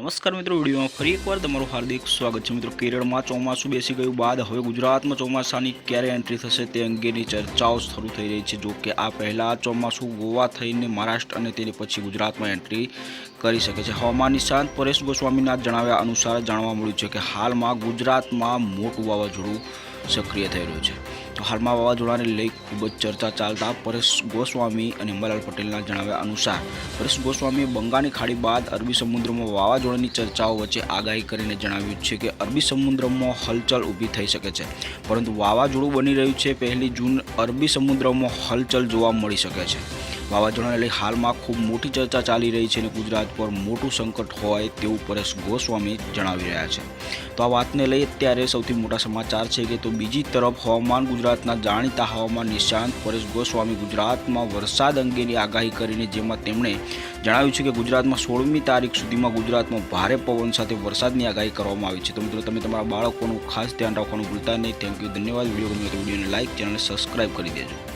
નમસ્કાર મિત્રો, વિડીયોમાં ફરી એકવાર તમારું હાર્દિક સ્વાગત છે. મિત્રો, કેરળમાં ચોમાસું બેસી ગયું બાદ હવે ગુજરાતમાં ચોમાસાની ક્યારે એન્ટ્રી થશે તે અંગેની ચર્ચાઓ શરૂ થઈ રહી છે. જો કે આ પહેલાં ચોમાસું ગોવા થઈને મહારાષ્ટ્ર અને તેની પછી ગુજરાતમાં એન્ટ્રી કરી શકે છે. હવામાન નિષ્ણાંત પરેશ ગોસ્વામીના જણાવ્યા અનુસાર જાણવા મળ્યું છે કે હાલમાં ગુજરાતમાં મોટું વાવાઝોડું સક્રિય થઈ રહ્યું છે. હાલમાં વાવાઝોડાને લઈ ખૂબ જ ચર્ચા ચાલતા પરેશ ગોસ્વામી અને અંબાલાલ પટેલના જણાવ્યા અનુસાર, પરેશ ગોસ્વામીએ બંગાળની ખાડી બાદ અરબી સમુદ્રમાં વાવાઝોડાની ચર્ચાઓ વચ્ચે આગાહી કરીને જણાવ્યું છે કે અરબી સમુદ્રમાં હલચલ ઊભી થઈ શકે છે, પરંતુ વાવાઝોડું બની રહ્યું છે પહેલી જૂન અરબી સમુદ્રમાં હલચલ જોવા મળી શકે છે. વાવાઝોડાને લઈ હાલમાં ખૂબ મોટી ચર્ચા ચાલી રહી છે અને ગુજરાત પર મોટું સંકટ હોય તેવું પરેશ ગોસ્વામી જણાવી રહ્યા છે. તો આ વાતને લઈ અત્યારે સૌથી મોટા સમાચાર છે કે તો બીજી તરફ હવામાન ગુજરાતના જાણીતા હવામાન નિષ્ણાંત પરેશ ગોસ્વામી ગુજરાતમાં વરસાદ અંગેની આગાહી કરીને જેમાં તેમણે જણાવ્યું છે કે ગુજરાતમાં સોળમી તારીખ સુધીમાં ગુજરાતમાં ભારે પવન સાથે વરસાદની આગાહી કરવામાં આવી છે. તો મિત્રો, તમે તમારા બાળકોનું ખાસ ધ્યાન રાખવાનું ભૂલતા નહીં. થેન્ક યુ ધન્યવાદ. વીડિયો ગમ્યો તો વિડીયોને લાઇક ચેનલને સબસ્ક્રાઇબ કરી દેજો.